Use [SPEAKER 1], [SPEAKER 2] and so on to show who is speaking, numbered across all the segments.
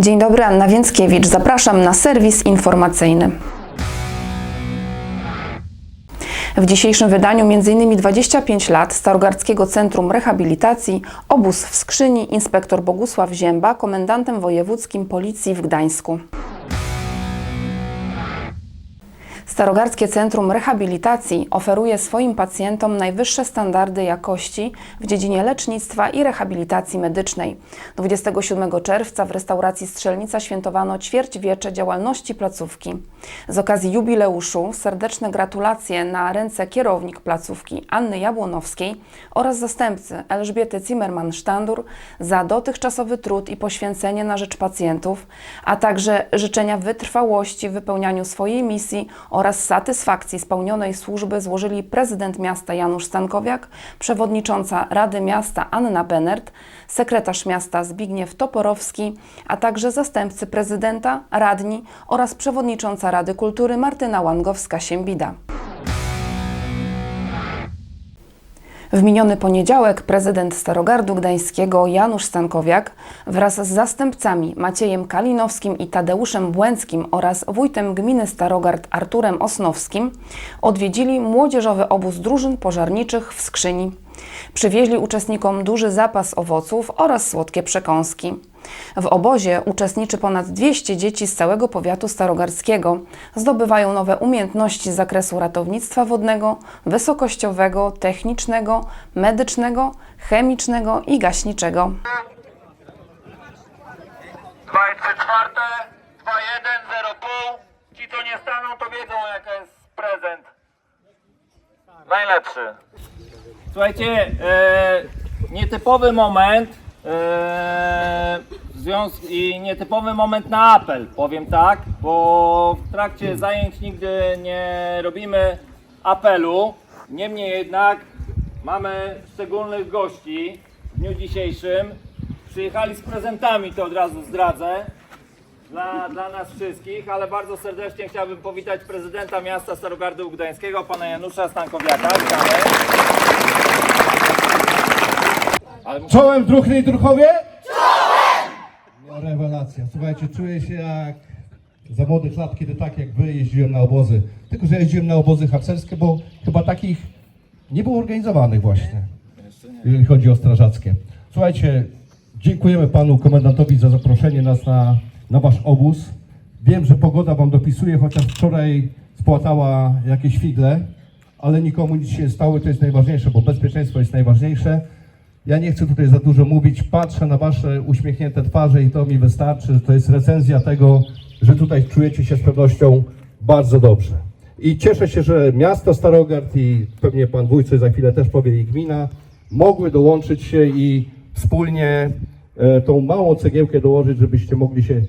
[SPEAKER 1] Dzień dobry, Anna Więckiewicz. Zapraszam na serwis informacyjny. W dzisiejszym wydaniu m.in. 25 lat Starogardzkiego Centrum Rehabilitacji, obóz w skrzyni, inspektor Bogusław Zięba, komendantem wojewódzkim Policji w Gdańsku. Starogardzkie Centrum Rehabilitacji oferuje swoim pacjentom najwyższe standardy jakości w dziedzinie lecznictwa i rehabilitacji medycznej. 27 czerwca w restauracji Strzelnica świętowano ćwierćwiecze działalności placówki. Z okazji jubileuszu serdeczne gratulacje na ręce kierownik placówki Anny Jabłonowskiej oraz zastępcy Elżbiety Zimmerman-Sztandur za dotychczasowy trud i poświęcenie na rzecz pacjentów, a także życzenia wytrwałości w wypełnianiu swojej misji oraz satysfakcji spełnionej służby złożyli prezydent miasta Janusz Stankowiak, przewodnicząca Rady Miasta Anna Benert, sekretarz miasta Zbigniew Toporowski, a także zastępcy prezydenta, radni oraz przewodnicząca Rady Kultury Martyna Łangowska-Siembida. W miniony poniedziałek prezydent Starogardu Gdańskiego Janusz Stankowiak wraz z zastępcami Maciejem Kalinowskim i Tadeuszem Błęckim oraz wójtem gminy Starogard Arturem Osnowskim odwiedzili młodzieżowy obóz drużyn pożarniczych w Skrzyni. Przywieźli uczestnikom duży zapas owoców oraz słodkie przekąski. W obozie uczestniczy ponad 200 dzieci z całego powiatu starogardzkiego. Zdobywają nowe umiejętności z zakresu ratownictwa wodnego, wysokościowego, technicznego, medycznego, chemicznego i gaśniczego.
[SPEAKER 2] 2 i 3 czwarte, 2 1 0 pół. Ci co nie staną to wiedzą jaki jest prezent. Najlepszy. Słuchajcie, e, nietypowy moment e, i nietypowy moment na apel, powiem tak, bo w trakcie zajęć nigdy nie robimy apelu. Niemniej jednak mamy szczególnych gości w dniu dzisiejszym. Przyjechali z prezentami, to od razu zdradzę, dla, dla nas wszystkich, ale bardzo serdecznie chciałbym powitać prezydenta miasta Starogardu Gdańskiego, pana Janusza Stankowiaka. Ale
[SPEAKER 3] Czołem druhny i druchowie? Czołem! Rewelacja. Słuchajcie, czuję się jak za młodych lat, kiedy tak jak wy jeździłem na obozy. Tylko, że jeździłem na obozy harcerskie, bo chyba takich nie było organizowanych właśnie, jeżeli chodzi o strażackie. Słuchajcie, dziękujemy panu komendantowi za zaproszenie nas na, na wasz obóz. Wiem, że pogoda wam dopisuje, chociaż wczoraj spłatała jakieś figle, ale nikomu nic się nie stało, to jest najważniejsze, bo bezpieczeństwo jest najważniejsze. Ja nie chcę tutaj za dużo mówić, patrzę na wasze uśmiechnięte twarze i to mi wystarczy. To jest recenzja tego, że tutaj czujecie się z pewnością bardzo dobrze. I cieszę się, że miasto Starogard i pewnie pan wójt za chwilę też powie i gmina mogły dołączyć się i wspólnie e, tą małą cegiełkę dołożyć, żebyście mogli się,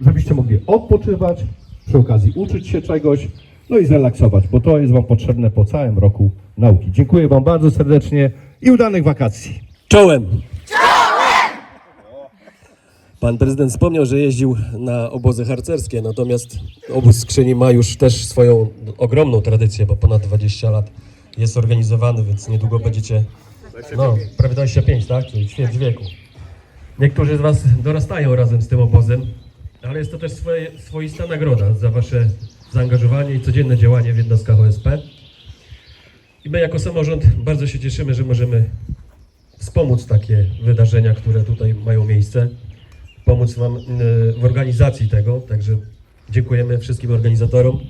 [SPEAKER 3] żebyście mogli odpoczywać, przy okazji uczyć się czegoś, no i zrelaksować, bo to jest wam potrzebne po całym roku nauki. Dziękuję wam bardzo serdecznie i udanych wakacji.
[SPEAKER 4] Czołem! Pan prezydent wspomniał, że jeździł na obozy harcerskie, natomiast obóz Skrzyni ma już też swoją ogromną tradycję, bo ponad 20 lat jest organizowany, więc niedługo będziecie, no, prawie 25, tak? Czyli ćwierć wieku. Niektórzy z Was dorastają razem z tym obozem, ale jest to też swoje, swoista nagroda za Wasze zaangażowanie i codzienne działanie w jednostkach OSP. I my jako samorząd bardzo się cieszymy, że możemy wspomóc takie wydarzenia, które tutaj mają miejsce, pomóc Wam y, w organizacji tego, także dziękujemy wszystkim organizatorom.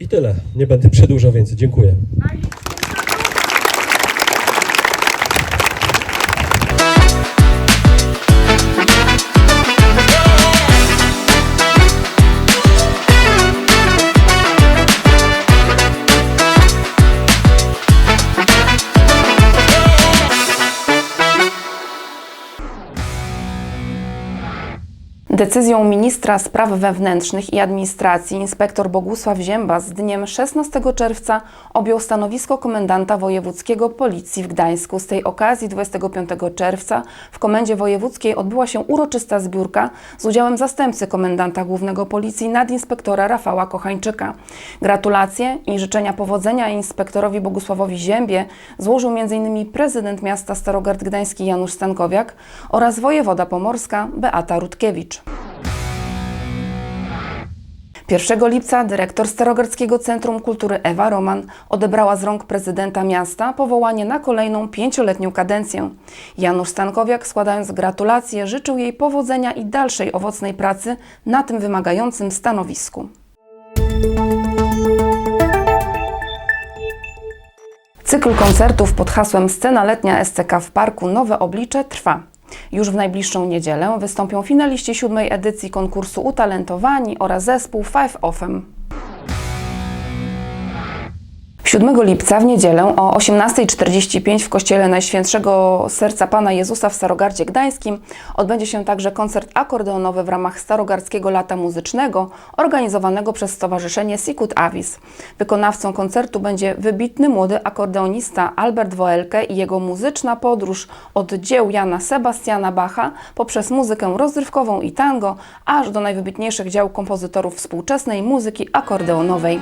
[SPEAKER 4] I tyle, nie będę przedłużał więcej, dziękuję.
[SPEAKER 1] Decyzją ministra spraw wewnętrznych i administracji inspektor Bogusław Zięba z dniem 16 czerwca objął stanowisko komendanta wojewódzkiego Policji w Gdańsku. Z tej okazji 25 czerwca w Komendzie Wojewódzkiej odbyła się uroczysta zbiórka z udziałem zastępcy komendanta głównego Policji nadinspektora Rafała Kochańczyka. Gratulacje i życzenia powodzenia inspektorowi Bogusławowi Ziębie złożył m.in. prezydent miasta Starogard Gdański Janusz Stankowiak oraz wojewoda pomorska Beata Rutkiewicz. 1 lipca dyrektor Starogardzkiego Centrum Kultury Ewa Roman odebrała z rąk prezydenta miasta powołanie na kolejną pięcioletnią kadencję. Janusz Stankowiak składając gratulacje życzył jej powodzenia i dalszej owocnej pracy na tym wymagającym stanowisku. Cykl koncertów pod hasłem Scena letnia SCK w Parku Nowe Oblicze trwa. Już w najbliższą niedzielę wystąpią finaliści siódmej edycji konkursu Utalentowani oraz zespół Five Offem. 7 lipca w niedzielę o 18.45 w Kościele Najświętszego Serca Pana Jezusa w Starogardzie Gdańskim odbędzie się także koncert akordeonowy w ramach Starogardzkiego Lata Muzycznego organizowanego przez Stowarzyszenie Sicut Avis. Wykonawcą koncertu będzie wybitny młody akordeonista Albert Woelke i jego muzyczna podróż od dzieł Jana Sebastiana Bacha poprzez muzykę rozrywkową i tango, aż do najwybitniejszych dzieł kompozytorów współczesnej muzyki akordeonowej.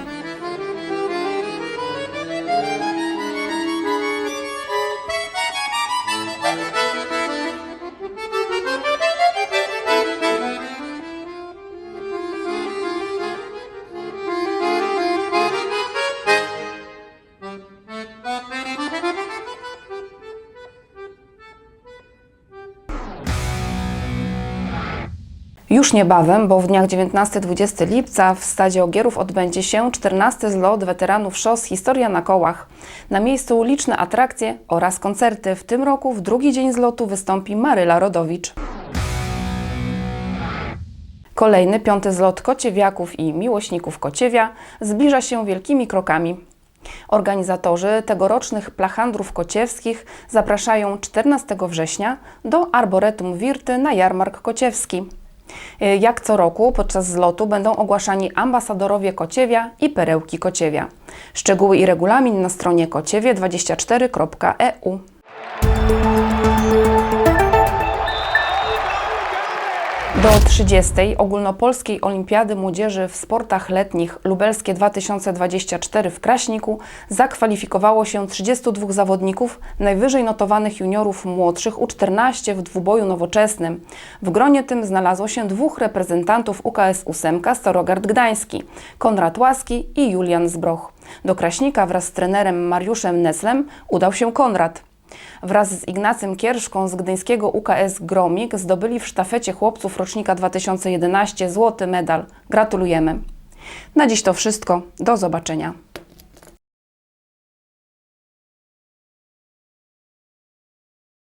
[SPEAKER 1] Już niebawem, bo w dniach 19-20 lipca w Stadzie Ogierów odbędzie się 14 zlot weteranów szos Historia na kołach. Na miejscu liczne atrakcje oraz koncerty. W tym roku w drugi dzień zlotu wystąpi Maryla Rodowicz. Kolejny piąty zlot kociewiaków i miłośników kociewia zbliża się wielkimi krokami. Organizatorzy tegorocznych plachandrów kociewskich zapraszają 14 września do Arboretum Wirty na jarmark kociewski. Y, Jak co roku podczas zlotu będą ogłaszani ambasadorowie Kociewia i Perełki Kociewia. Szczegóły i regulamin na stronie kociewie24.eu. Do 30. Ogólnopolskiej Olimpiady Młodzieży w sportach letnich Lubelskie 2024 w Kraśniku zakwalifikowało się 32 zawodników najwyżej notowanych juniorów młodszych U14 w dwuboju nowoczesnym. W gronie tym znalazło się dwóch reprezentantów UKS 8 Starogard Gdański, Konrad Łaski i Julian Zbroch. Do Kraśnika wraz z trenerem Mariuszem Neslem udał się Konrad. Wraz z Ignacym Kierszką z gdyńskiego UKS Gromik zdobyli w sztafecie chłopców rocznika 2011 złoty medal. Gratulujemy. Na dziś to wszystko. Do zobaczenia.